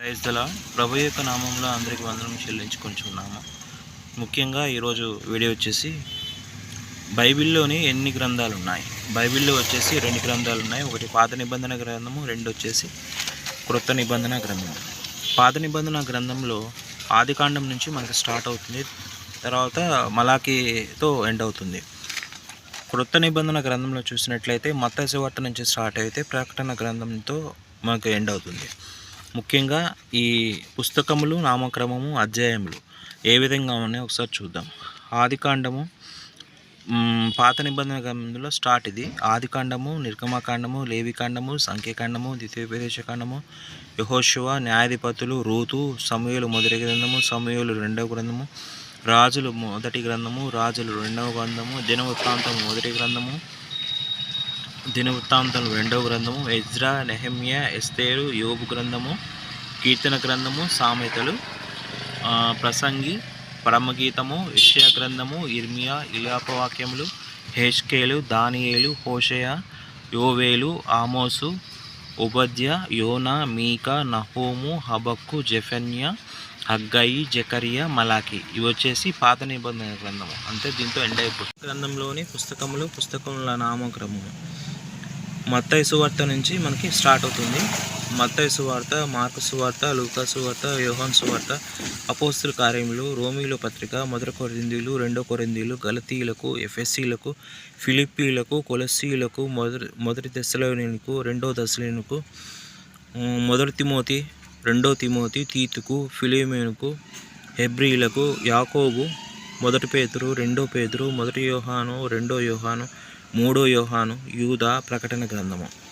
క్రైస్తల ప్రభు యొక్క నామంలో అందరికి వందనం చెల్లించుకుంటున్నాము ముఖ్యంగా ఈరోజు వీడియో వచ్చేసి బైబిల్లోని ఎన్ని గ్రంథాలు ఉన్నాయి బైబిల్లో వచ్చేసి రెండు గ్రంథాలు ఉన్నాయి ఒకటి పాత నిబంధన గ్రంథము రెండు వచ్చేసి క్రొత్త నిబంధన గ్రంథము. పాత నిబంధన గ్రంథంలో ఆదికాండం నుంచి మనకి స్టార్ట్ అవుతుంది. తర్వాత మలాకీతో ఎండ్ అవుతుంది. క్రొత్త నిబంధన గ్రంథంలో చూసినట్లయితే మత్తయి నుంచి స్టార్ట్ అయితే ప్రకటన గ్రంథంతో మనకు ఎండ్ అవుతుంది. ముఖ్యంగా ఈ పుస్తకములు నామక్రమము అధ్యాయములు ఏ విధంగా ఉన్నాయో ఒకసారి చూద్దాం. ఆదికాండము పాత నిబంధన గ్రంథంలో స్టార్ట్ ఇది. ఆదికాండము నిర్గమకాండము లేవికాండము సంఖ్యకాండము ద్వితీయోపదేశకాండము యహోశివ న్యాయాధిపతులు రూతు సమయలు మొదటి గ్రంథము సమయలు రెండవ గ్రంథము రాజులు మొదటి గ్రంథము రాజులు రెండవ గ్రంథము దినవృత్తాంతం మొదటి గ్రంథము దినవృత్తాంతం రెండవ గ్రంథము ఎజ్రా నెహమ్య ఎస్తేరు యోబు గ్రంథము కీర్తన గ్రంథము సామెతలు ప్రసంగి పరమగీతము విషయ గ్రంథము ఇర్మియా ఇలాపవాక్యములు హేష్కేలు దానియేలు హోషయ యోవేలు ఆమోసు ఉపద్య యోనా మీకా నహోము హబక్కు జెఫన్య హగ్గయి జకరియా మలాకి ఇవి వచ్చేసి పాత నిబంధన గ్రంథము. అంటే దీంతో ఎండ్ అయిపోతుంది. గ్రంథంలోని పుస్తకములు పుస్తకముల నామక్రమము మత్తయి సువార్త నుంచి మనకి స్టార్ట్ అవుతుంది. మత్తయి సువార్త మార్కు సువార్త లూకా సువార్త యోహాన్ సువార్త అపోస్తుల కార్యములు రోమిలో పత్రిక మొదటి కొరిందీలు రెండో కొరిందీలు గలతీయులకు ఎఫ్ఎస్సీలకు ఫిలిప్పీలకు కొలసీలకు మొదటి మొదటి దశలోనికి రెండో దశలోనికి మొదటి తిమోతి రెండో తిమోతి తీతుకు ఫిలిమేనుకు హెబ్రీలకు యాకోబు మొదటి పేతురు రెండో పేతురు మొదటి యోహాను రెండో యోహాను మూడో యోహాను యూదా ప్రకటన గ్రంథము.